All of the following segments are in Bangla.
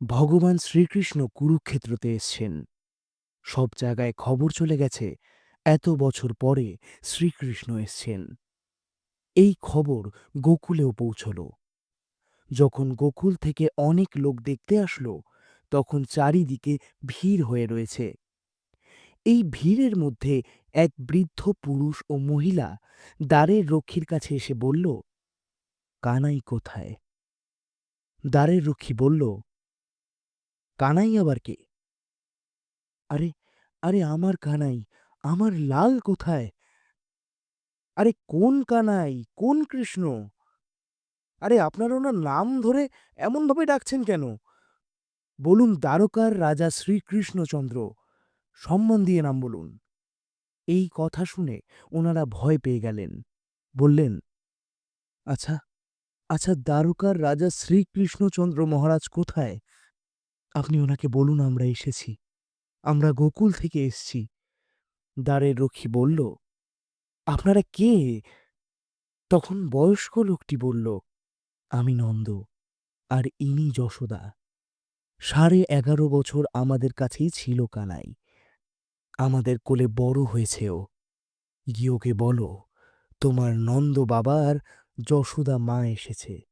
ভগবান শ্রীকৃষ্ণ কুরুক্ষেত্রতে এসছেন। সব জায়গায় খবর চলে গেছে, এত বছর পরে শ্রীকৃষ্ণ এসছেন। এই খবর গোকুলেও পৌঁছল। যখন গোকুল থেকে অনেক লোক দেখতে আসলো, তখন চারিদিকে ভিড় হয়ে রয়েছে। এই ভিড়ের মধ্যে এক বৃদ্ধ পুরুষ ও মহিলা দ্বারের রক্ষীর কাছে এসে বলল, কানাই কোথায়? দ্বারের রক্ষী বলল কানাই আবার কে? আরে আরে আমার কানাই, আমার লাল কোথায়? আরে কোন কানাই, কোন কৃষ্ণ? আরে আপনারা ওনার নাম ধরে এমনভাবে ডাকছেন কেন? বলুন দ্বারকার রাজা শ্রীকৃষ্ণচন্দ্র, সম্মান দিয়ে নাম বলুন। এই কথা শুনে ওনারা ভয় পেয়ে গেলেন, বললেন আচ্ছা আচ্ছা দ্বারকার রাজা শ্রীকৃষ্ণচন্দ্র মহারাজ কোথায়? আপনি ওনাকে বলুন, আমরা এসেছি। আমরা গোকুল থেকে এসছি। দ্বারের রক্ষী বলল, আপনারা কে? তখন বয়স্ক লোকটি বলল, আমি নন্দ, আর ইনি যশোদা। সাড়ে এগারো বছর আমাদের কাছেই ছিল কানাই। আমাদের কোলে বড় হয়েছে ও। গিয়ে ওকে বলো, তোমার নন্দ বাবা আর যশোদা মা এসেছে।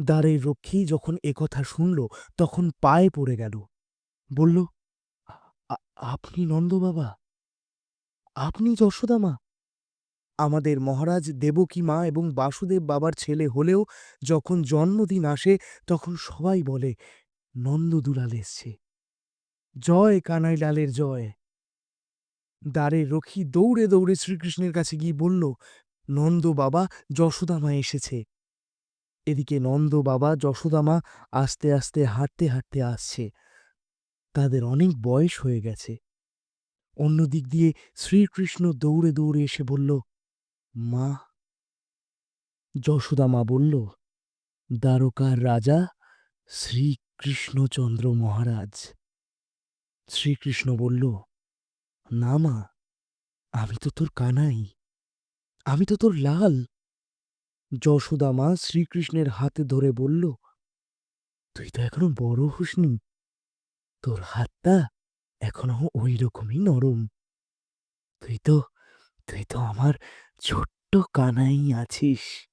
দ্বারের রক্ষী যখন একথা শুনল, তখন পায়ে পড়ে গেল। বলল আপনি নন্দ বাবা? আপনি যশোদা মা? আমাদের মহারাজ দেবকী মা এবং বাসুদেব বাবার ছেলে হলেও যখন জন্মদিন আসে, তখন সবাই বলে, নন্দ দুলাল এসছে। জয় কানাই লালের জয়। দ্বারে রক্ষী দৌড়ে দৌড়ে শ্রীকৃষ্ণের কাছে গিয়ে বলল, নন্দ বাবা, যশোদা মা এসেছে। এদিকে নন্দ বাবা যশোদামা আস্তে আস্তে, হাঁটতে হাঁটতে আসছে। তাদের অনেক বয়স হয়ে গেছে। অন্য দিক দিয়ে শ্রীকৃষ্ণ দৌড়ে দৌড়ে এসে বলল, মা। যশোদা মা বলল, দ্বারকার রাজা শ্রীকৃষ্ণচন্দ্র মহারাজ। শ্রীকৃষ্ণ বলল, না মা, আমি তো তোর কানাই। আমি তো তোর লাল। যশোদা মা শ্রীকৃষ্ণের হাতে ধরে বলল, তুই তো এখনও বড় হসনি। তোর হাতটা এখনও ওই রকমই নরম। তুই তো তুই তো আমার ছোট্ট কানাই আছিস।